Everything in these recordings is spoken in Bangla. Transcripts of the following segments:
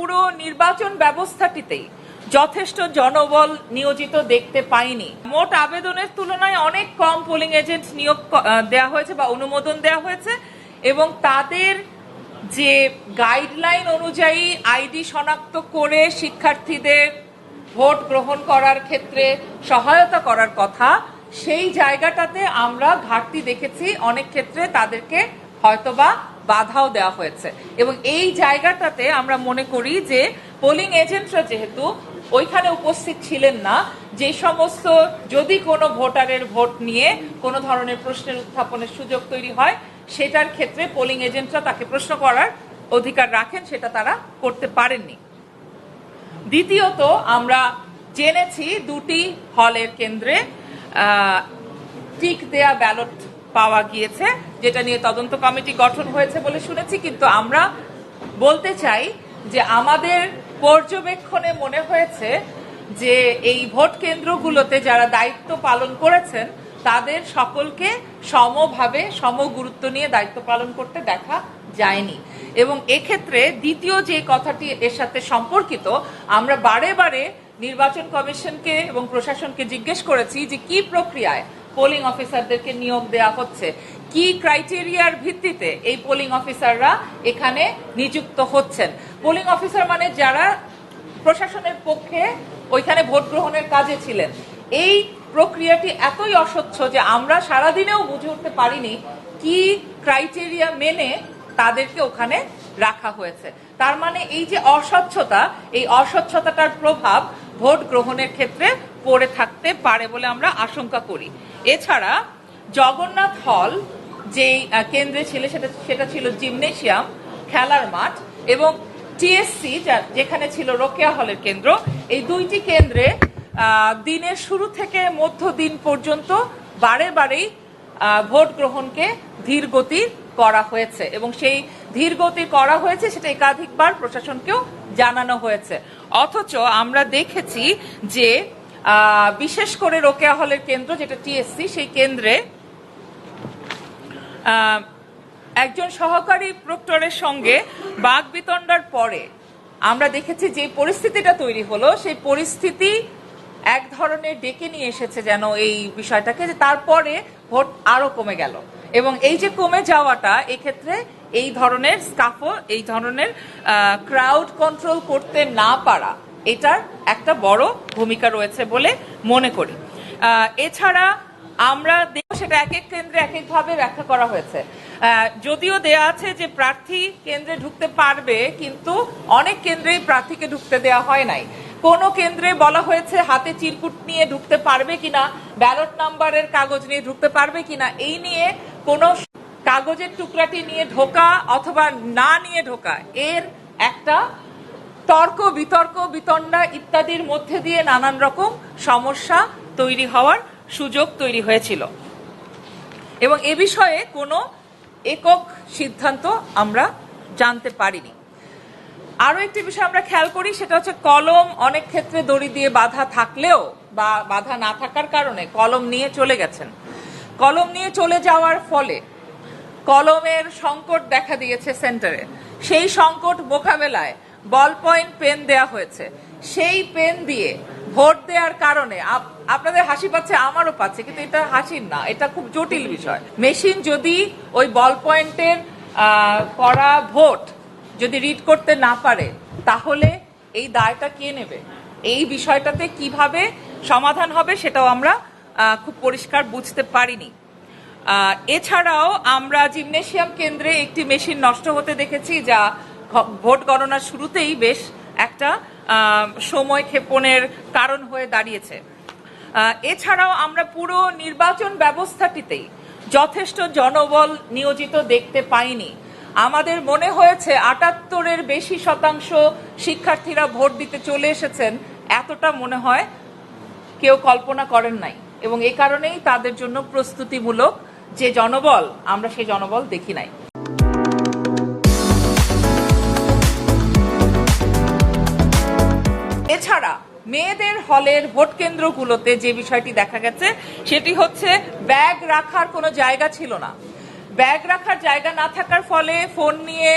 পুরো নির্বাচন ব্যবস্থাটিতেই যথেষ্ট জনবল নিয়োজিত দেখতে পাইনি। মোট আবেদনের তুলনায় অনেক কম পোলিং এজেন্ট নিয়োগ দেওয়া হয়েছে বা অনুমোদন দেওয়া হয়েছে এবং তাদের যে গাইডলাইন অনুযায়ী আইডি শনাক্ত করে শিক্ষার্থীদের ভোট গ্রহণ করার ক্ষেত্রে সহায়তা করার কথা, সেই জায়গাটাতে আমরা ঘাটতি দেখেছি। অনেক ক্ষেত্রে তাদেরকে হয়তোবা বাধাও দেওয়া হয়েছে। এবং এই জায়গাটাতে আমরা মনে করি যে পোলিং এজেন্টরা যেহেতু ওইখানে উপস্থিত ছিলেন না, যে সমস্ত যদি কোনো ভোটারের ভোট নিয়ে কোনো ধরনের প্রশ্নের উত্থাপনের সুযোগ তৈরি হয়, সেটার ক্ষেত্রে পোলিং এজেন্টরা তাকে প্রশ্ন করার অধিকার রাখেন, সেটা তারা করতে পারেননি। দ্বিতীয়ত, আমরা জেনেছি দুটি হলের কেন্দ্রে টিক দেয়া ব্যালট পাওয়া গিয়েছে। যেটা নিয়ে তদন্ত কমিটি গঠন হয়েছে বলে শুনেছি, কিন্তু আমরা বলতে চাই যে আমাদের পর্যবেক্ষণে মনে হয়েছে যে এই ভোট কেন্দ্রগুলোতে যারা দায়িত্ব পালন করেছেন, তাদের সকলকে সমভাবে সম গুরুত্ব নিয়ে দায়িত্ব পালন করতে দেখা যায়নি। এবং এক্ষেত্রে দ্বিতীয় যে কথাটি এর সাথে সম্পর্কিত, আমরা বারে বারে নির্বাচন কমিশনকে এবং প্রশাসনকে জিজ্ঞেস করেছি যে কি প্রক্রিয়ায় পোলিং অফিসারদেরকে নিয়োগ দেওয়া হচ্ছে। কি ক্রাইটেরিয়ার ভিত্তিতে এই পোলিং অফিসাররা এখানে নিযুক্ত হচ্ছেন? পোলিং অফিসার মানে যারা প্রশাসনের পক্ষে ওইখানে ভোট গ্রহণের কাজে ছিলেন। এই প্রক্রিয়াটি এতই অস্বচ্ছ যে আমরা সারাদিনেও বুঝে উঠতে পারিনি কি ক্রাইটেরিয়া মেনে তাদেরকে ওখানে রাখা হয়েছে। তার মানে এই যে অস্বচ্ছতা, এই অস্বচ্ছতাটার প্রভাব ভোট গ্রহণের ক্ষেত্রে পড়ে থাকতে পারে বলে আমরা আশঙ্কা করি। এছাড়া জগন্নাথ হল যেই কেন্দ্রে ছিল সেটা সেটা ছিল জিমনেশিয়াম, খেলার মাঠ এবং টিএসসি যেখানে ছিল রোকেয়া হলের কেন্দ্র। এই দুইটি কেন্দ্রে দিনের শুরু থেকে মধ্য দিন পর্যন্ত বারে বারেই ভোট গ্রহণকে ধীর গতির করা হয়েছে এবং সেই ধীর গতি করা হয়েছে সেটা একাধিকবার প্রশাসনকেও জানানো হয়েছে। অথচ আমরা দেখেছি যে বিশেষ করে রোকেয়া হলের কেন্দ্র, যেটা টিএসসি, সেই কেন্দ্রে একজন সহকারী প্রক্টরের সঙ্গে বাঘ বিতণ্ডার পরে আমরা দেখেছি যে পরিস্থিতিটা তৈরি হলো, সেই পরিস্থিতি এক ধরনের ডেকে নিয়ে এসেছে যেন এই বিষয়টাকে, যে তারপরে ভোট আরও কমে গেল। এবং এই যে কমে যাওয়াটা, এক্ষেত্রে এই ধরনের স্কাফো এই ধরনের ক্রাউড কন্ট্রোল করতে না পারা, এটার একটা বড় ভূমিকা রয়েছে বলে মনে করি। এছাড়া আমরা সেটা এক এক কেন্দ্রে এক একভাবে ব্যাখ্যা করা হয়েছে। যদিও দেয়া আছে যে প্রার্থী কেন্দ্রে ঢুকতে পারবে, কিন্তু অনেক কেন্দ্রেই প্রার্থীকে ঢুকতে দেওয়া হয় নাই। কোন কেন্দ্রে বলা হয়েছে হাতে চিরকুট নিয়ে ঢুকতে পারবে কিনা, ব্যালট নাম্বারের কাগজ নিয়ে ঢুকতে পারবে কিনা, এই নিয়ে কোনো কাগজের টুকরাটি নিয়ে ঢোকা অথবা না নিয়ে ঢোকা, এর একটা তর্ক, বিতর্ক, বিতণ্ডা ইত্যাদির মধ্যে দিয়ে নানান রকম সমস্যা তৈরি হওয়ার সুযোগ তৈরি হয়েছিল। এবং এ বিষয়ে কোনো একক সিদ্ধান্ত আমরা জানতে পারিনি। আরও একটি বিষয় আমরা খেয়াল করি, সেটা হচ্ছে কলম অনেক ক্ষেত্রে দড়ি দিয়ে বাধা থাকলেও বা বাধা না থাকার কারণে কলম নিয়ে চলে গেছেন। কলম নিয়ে চলে যাওয়ার ফলে কলমের সংকট দেখা দিয়েছে সেন্টারে। সেই সংকট মোকাবেলায় বল পয়েন্ট পেন দেয়া হয়েছে। সেই পেন দিয়ে ভোট দেওয়ার কারণে আপনাদের হাসি পাচ্ছে, আমারও পাচ্ছে, কিন্তু এটা হাসির না, এটা খুব জটিল বিষয়। মেশিন যদি ওই বল পয়েন্টের করা ভোট যদি রিড করতে না পারে, তাহলে এই দায়টা কে নেবে? এই বিষয়টাতে কীভাবে সমাধান হবে সেটাও আমরা খুব পরিষ্কার বুঝতে পারিনি। এছাড়াও আমরা জিমনেশিয়াম কেন্দ্রে একটি মেশিন নষ্ট হতে দেখেছি, যা ভোট গণনার শুরুতেই বেশ একটা সময় ক্ষেপণের কারণ হয়ে দাঁড়িয়েছে। এছাড়াও আমরা পুরো নির্বাচন ব্যবস্থাটিতেই যথেষ্ট জনবল নিয়োজিত দেখতে পাইনি। আমাদের মনে হয়েছে আটাত্তরের বেশি শতাংশ শিক্ষার্থীরা ভোট দিতে চলে এসেছেন, এতটা মনে হয় কেউ কল্পনা করেন নাই। এবং এ কারণেই তাদের জন্য প্রস্তুতিমূলক যে জনবল, আমরা সেই জনবল দেখি নাই। মেয়েদের হলের ভোট কেন্দ্রগুলোতে যে বিষয়টি দেখা গেছে, সেটি হচ্ছে ব্যাগ রাখার কোনো জায়গা ছিল না। ব্যাগ রাখার জায়গা না থাকার ফলে ফোন নিয়ে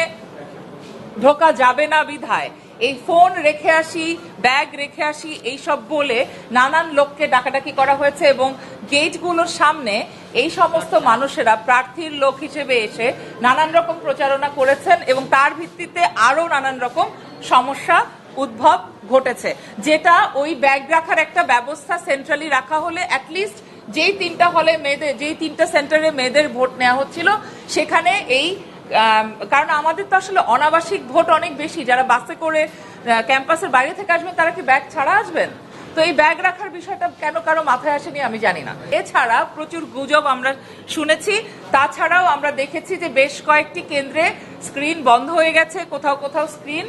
ঢোকা যাবে না বিধায়। এই ফোন রেখে আসি, ব্যাগ রেখে আসি এইসব বলে নানান লোককে ডাকাডাকি করা হয়েছে এবং গেটগুলোর সামনে এই সমস্ত মানুষেরা প্রার্থীর লোক হিসেবে এসে নানান রকম প্রচারণা করেছেন এবং তার ভিত্তিতে আরও নানান রকম সমস্যা উদ্ভব ঘটেছে, যেটা ওই ব্যাগ রাখার একটা ব্যবস্থা সেন্ট্রালি রাখা হলে অ্যাটলিস্ট যেই তিনটা হলে মেয়েদের, যেই তিনটা সেন্টারে মেয়েদের ভোট নেওয়া হচ্ছিল, সেখানে এই কারণ আমাদের তো আসলে অনাবাসিক ভোট অনেক বেশি, যারা বাসে করে ক্যাম্পাসের বাইরে থেকে আসবেন, তারা কি ব্যাগ ছাড়া আসবেন? তো এই ব্যাগ রাখার বিষয়টা কেন কারও মাথায় আসেনি আমি জানি না। এছাড়া প্রচুর গুজব আমরা শুনেছি, তাছাড়াও আমরা দেখেছি যে বেশ কয়েকটি কেন্দ্রে স্ক্রিন বন্ধ হয়ে গেছে, কোথাও কোথাও স্ক্রিন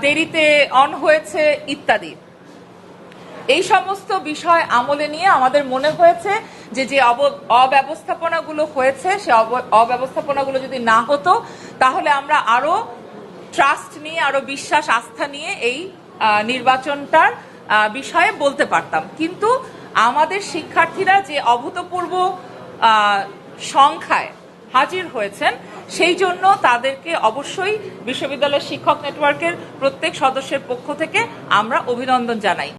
দেরিতে অন হয়েছে ইত্যাদি। এই সমস্ত বিষয় আমলে নিয়ে আমাদের মনে হয়েছে যে যে অব- অব্যবস্থাপনাগুলো হয়েছে, সে অব- অব্যবস্থাপনাগুলো যদি না হতো, তাহলে আমরা আরও ট্রাস্ট নিয়ে, আরও বিশ্বাস, আস্থা নিয়ে এই নির্বাচনটার বিষয়ে বলতে পারতাম। কিন্তু আমাদের শিক্ষার্থীরা যে অভূতপূর্ব সংখ্যায় হাজির হয়েছেন। সেই জন্য তাদেরকে অবশ্যই বিশ্ববিদ্যালয় শিক্ষক নেটওয়ার্কের প্রত্যেক সদস্যের পক্ষ থেকে আমরা অভিনন্দন জানাই।